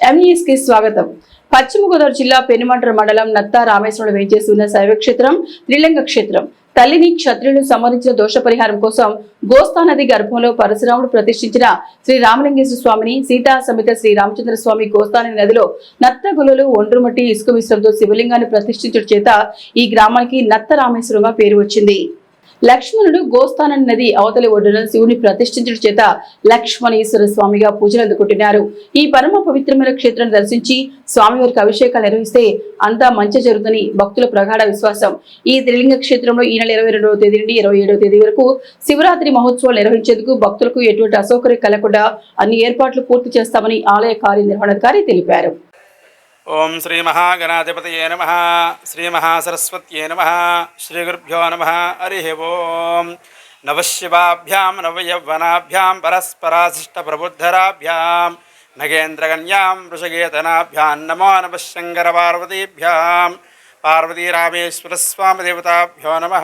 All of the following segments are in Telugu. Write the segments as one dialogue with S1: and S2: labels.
S1: ఎంఈస్కి స్వాగతం. పశ్చిమ గోదావరి జిల్లా పెనుమంట్ర మండలం నత్తా రామేశ్వరంలో వేంచేసి ఉన్న శైవ క్షేత్రం త్రిలింగ క్షేత్రం. తల్లిని క్షత్రియులు సంబంధించిన దోష పరిహారం కోసం గోస్తా నది గర్భంలో పరశురాముడు ప్రతిష్ఠించిన శ్రీ రామలింగేశ్వర స్వామిని సీతా సమేత శ్రీ రామచంద్ర స్వామి గోస్తాని నదిలో నత్త గులలు ఒండ్రుమట్టి ఇసుక మిశ్రంతో శివలింగాన్ని ప్రతిష్ఠించడం చేత ఈ గ్రామానికి నత్త రామేశ్వరంగా పేరు వచ్చింది. లక్ష్మణుడు గోస్థానం నది అవతలి ఒడ్డున శివుని ప్రతిష్ఠించడం చేత లక్ష్మణేశ్వర స్వామిగా పూజలు అందుకుంటున్నారు. ఈ పరమ పవిత్రమైన క్షేత్రాన్ని దర్శించి స్వామివారికి అభిషేకాలు నిర్వహిస్తే అంతా మంచి జరుగుతుంది భక్తుల ప్రగాఢ విశ్వాసం. ఈ త్రిలింగ క్షేత్రంలో ఈ నెల ఇరవై రెండవ తేదీ నుండి ఇరవై ఏడవ తేదీ వరకు శివరాత్రి మహోత్సవాలు నిర్వహించేందుకు భక్తులకు ఎటువంటి అసౌకర్యం కలగకుండా అన్ని ఏర్పాట్లు పూర్తి చేస్తామని ఆలయ కార్యనిర్వహణాధికారి తెలిపారు.
S2: ఓం శ్రీ మహాగణాధిపతయే నమ శ్రీ మహాసరస్వత్యే నమ శ్రీ గురుభ్యో నమ హరి ఓం. నవశివాభ్యాం నవయవ్వనాభ్యాం పరస్పరాశిష్టప్రబుద్ధరాభ్యాం నగేంద్రకన్యాం వృషగేతనాభ్యాం నమో నమ శంకర పార్వతీభ్యాం పార్వతీరామేశ్వర స్వామి దేవతాభ్యో నమ.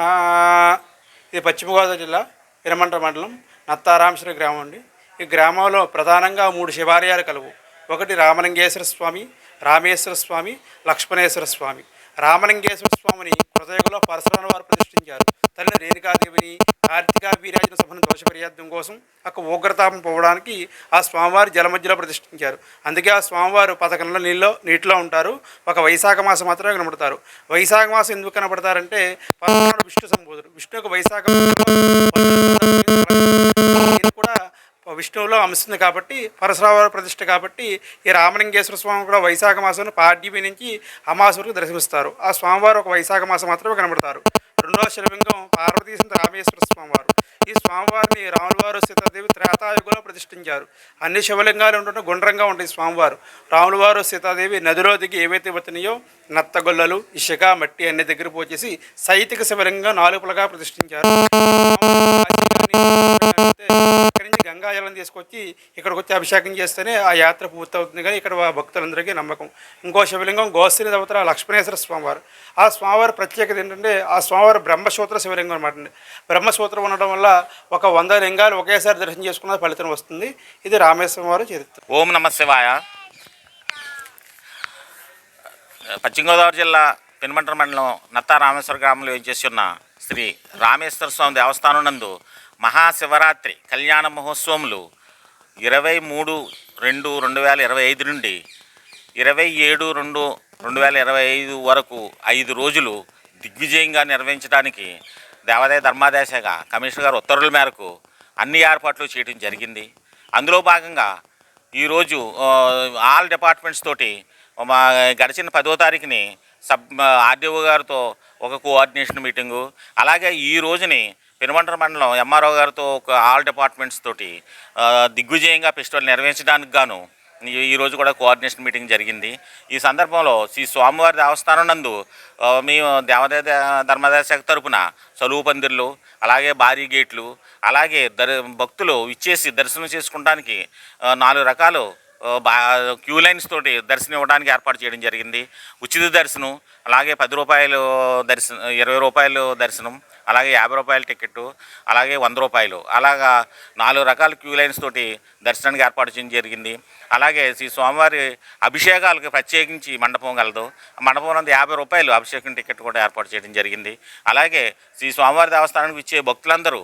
S2: ఇది పశ్చిమ గోదావరి జిల్లా పిరమండ్ర మండలం నత్తారామేశ్వర గ్రామం అండి. ఈ గ్రామంలో ప్రధానంగా మూడు శివాలయాలు కలవు. ఒకటి రామలింగేశ్వర స్వామి రామేశ్వర స్వామి లక్ష్మణేశ్వర స్వామి. రామలింగేశ్వర స్వామిని కృతయుగంలో పరశురామ వారు ప్రతిష్ఠించారు. తల్లి రేణుకాదేవిని కార్తీక వీరాజన సభను దోషపర్యాప్తం కోసం ఒక ఉగ్రతాపం పోవడానికి ఆ స్వామివారి జల మధ్యలో ప్రతిష్ఠించారు. అందుకే ఆ స్వామివారు పథకంలో నీళ్ళలో నీటిలో ఉంటారు. ఒక వైశాఖ మాసం మాత్రమే కనబడతారు. వైశాఖ మాసం ఎందుకు కనబడతారంటే పరశురాముడు విష్ణు సంబోధుడు. విష్ణు యొక్క వైశాఖ విష్ణువులో అంశింది కాబట్టి పరశురావారి ప్రతిష్ట కాబట్టి ఈ రామలింగేశ్వర స్వామి కూడా వైశాఖ మాసంలో పాడ్యమి నుంచి అమాస వరకు దర్శిస్తారు ఆ స్వామివారు ఒక వైశాఖ మాసం మాత్రమే కనబడతారు. రెండవ శివలింగం పార్వతీశంత రామేశ్వర స్వామివారు. ఈ స్వామివారిని రాములవారు సీతాదేవి త్రేతాయుగంలో ప్రతిష్ఠించారు. అన్ని శివలింగాలు ఉంటుంటే గుండ్రంగా ఉంటాయి స్వామివారు. రాములవారు సీతాదేవి నదిలో దిగి ఏవైతే వచ్చినాయో నత్తగొల్లలు ఇసుక మట్టి అన్ని దగ్గర పోచేసి సైతిక శివలింగం నాలుగులుగా ప్రతిష్ఠించారు. గంగాజలం తీసుకొచ్చి ఇక్కడికి వచ్చి అభిషేకం చేస్తేనే ఆ యాత్ర పూర్తవుతుంది. కానీ ఇక్కడ భక్తులందరికీ నమ్మకం. ఇంకో శివలింగం గోశ్రీ దేవతల లక్ష్మణేశ్వర స్వామివారు. ఆ స్వామివారి ప్రత్యేకత ఏంటంటే ఆ స్వామివారి బ్రహ్మసూత్ర శివలింగం అనమాట అండి. బ్రహ్మసూత్రం ఉండడం వల్ల ఒక వంద లింగాలు ఒకేసారి దర్శనం చేసుకున్న ఫలితం వస్తుంది. ఇది రామేశ్వరం వారు చరిత్ర.
S3: ఓం నమ శివాయ. పశ్చిమ గోదావరి జిల్లా పెనుమంటర మండలం నత్తా రామేశ్వర గ్రామంలో వేయించేసి ఉన్న శ్రీ రామేశ్వర స్వామి దేవస్థానం నందు మహాశివరాత్రి కళ్యాణ మహోత్సవములు ఇరవై మూడు రెండు రెండు వేల ఇరవై ఐదు నుండి ఇరవై ఏడు రెండు రెండు వేల ఇరవై ఐదు వరకు ఐదు రోజులు దిగ్విజయంగా నిర్వహించడానికి దేవాదాయ ధర్మాదాయ శాఖ కమిషనర్ గారు ఉత్తర్వుల మేరకు అన్ని ఏర్పాట్లు చేయడం జరిగింది. అందులో భాగంగా ఈరోజు ఆల్ డిపార్ట్మెంట్స్ తోటి మా గడిచిన పదో తారీఖుని సబ్ ఆర్డీఓ గారితో ఒక కోఆర్డినేషన్ మీటింగు అలాగే ఈ రోజుని పెనుమంటర మండలం ఎంఆర్ఓ గారితో ఒక ఆల్ డిపార్ట్మెంట్స్ తోటి దిగ్విజయంగా ఫెస్టివల్ నిర్వహించడానికి గాను ఈ- రోజు కూడా కోఆర్డినేషన్ మీటింగ్ జరిగింది. ఈ సందర్భంలో శ్రీ స్వామివారి దేవస్థానం నందు మేము దేవాదాయ ద- ధర్మాదాయ శాఖ తరపున చలువు పందిర్లు అలాగే భారీ గేట్లు అలాగే దర్ భక్తులు ఇచ్చేసి దర్శనం చేసుకోవడానికి నాలుగు రకాలు బా క్యూ లైన్స్ తోటి దర్శనం ఇవ్వడానికి ఏర్పాటు చేయడం జరిగింది. ఉచిత దర్శనం అలాగే పది రూపాయలు దర్శనం ఇరవై రూపాయలు దర్శనం అలాగే యాభై రూపాయల టికెట్ అలాగే వంద రూపాయలు. అలాగా నాలుగు రకాల క్యూ లైన్స్ తోటి దర్శనానికి ఏర్పాటు చేయడం జరిగింది. అలాగే శ్రీ స్వామివారి అభిషేకాలకు ప్రత్యేకించి మండపం కలదు. ఆ మండపం నందు యాభై రూపాయలు అభిషేకం టికెట్ కూడా ఏర్పాటు చేయడం జరిగింది. అలాగే శ్రీ స్వామివారి దేవస్థానానికి ఇచ్చే భక్తులందరూ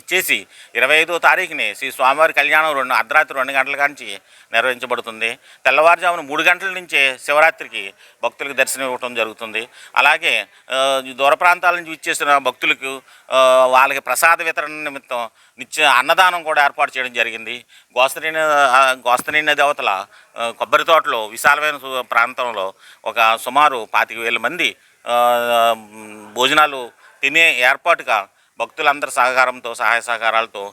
S3: ఇచ్చేసి ఇరవై ఐదో తారీఖుని శ్రీ స్వామివారి కళ్యాణం రెండు అర్ధరాత్రి రెండు గంటల నుంచి నిర్వహించబడుతుంది. తెల్లవారుజామున మూడు గంటల నుంచే శివరాత్రికి భక్తులకు దర్శనం ఇవ్వటం జరుగుతుంది. అలాగే దూర ప్రాంతాల నుంచి ఇచ్చేసిన భక్తులకు వాళ్ళకి ప్రసాద వితరణ నిమిత్తం నిత్య అన్నదానం కూడా ఏర్పాటు చేయడం జరిగింది. గోస్తరీన గోస్తరీన దేవతల కొబ్బరి తోటలో విశాలమైన ప్రాంతంలో ఒక సుమారు పాతిక వేల మంది భోజనాలు తినే ఏర్పాటుగా భక్తులందరి సహకారంతో సహాయ సహకారాలతో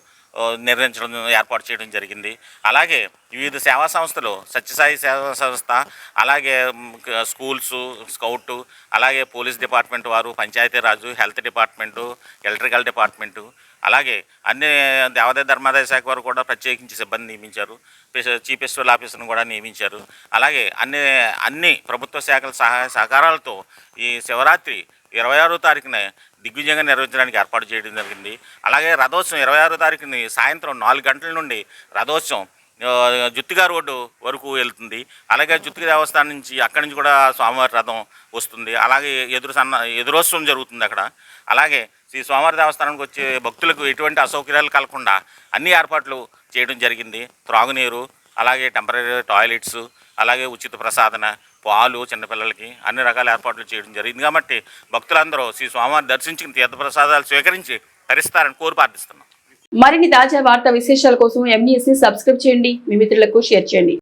S3: నిర్వహించడం ఏర్పాటు చేయడం జరిగింది. అలాగే వివిధ సేవా సంస్థలు సత్యసాయి సేవా సంస్థ అలాగే స్కూల్స్ స్కౌట్ అలాగే పోలీస్ డిపార్ట్మెంట్ వారు Panchayati Raj health department electrical department అలాగే అన్ని దేవాదాయ ధర్మాదాయ శాఖ వారు కూడా ప్రత్యేకించి సిబ్బంది నియమించారు. చీఫ్ ఫెస్టివల్ ఆఫీసర్ను కూడా నియమించారు. అలాగే అన్ని అన్ని ప్రభుత్వ శాఖల సహాయ సహకారాలతో ఈ శివరాత్రి ఇరవై ఆరో తారీఖున దిగ్విజయంగా నిర్వహించడానికి ఏర్పాటు చేయడం జరిగింది. అలాగే రథోత్సవం ఇరవై ఆరో తారీఖుని సాయంత్రం నాలుగు గంటల నుండి రథోత్సవం ఆ, జుత్తిగా రోడ్డు వరకు వెళ్తుంది. అలాగే జుత్తిగా దేవస్థానం నుంచి అక్కడి నుంచి కూడా స్వామివారి రథం వస్తుంది. అలాగే ఎదురు సన్న ఎదురోత్సవం జరుగుతుంది అక్కడ. అలాగే శ్రీ స్వామివారి దేవస్థానానికి వచ్చే భక్తులకు ఎటువంటి అసౌకర్యాలు కలగకుండా అన్ని ఏర్పాట్లు చేయడం జరిగింది. త్రాగునీరు అలాగే టెంపరీ టాయిలెట్స్ అలాగే ఉచిత ప్రసాదన పాలు చిన్నపిల్లలకి అన్ని రకాల ఏర్పాట్లు చేయడం జరిగింది కాబట్టి భక్తులందరూ శ్రీ స్వామివారిని దర్శించుకుని తీర్థ ప్రసాదాలు స్వీకరించి హరిస్తారని కోరి ప్రార్థిస్తున్నాం.
S1: మరిన్ని తాజా వార్త విశేషాల కోసం ఎంఈఎస్ సబ్స్క్రైబ్ చేయండి. మీ మిత్రులకు షేర్ చేయండి.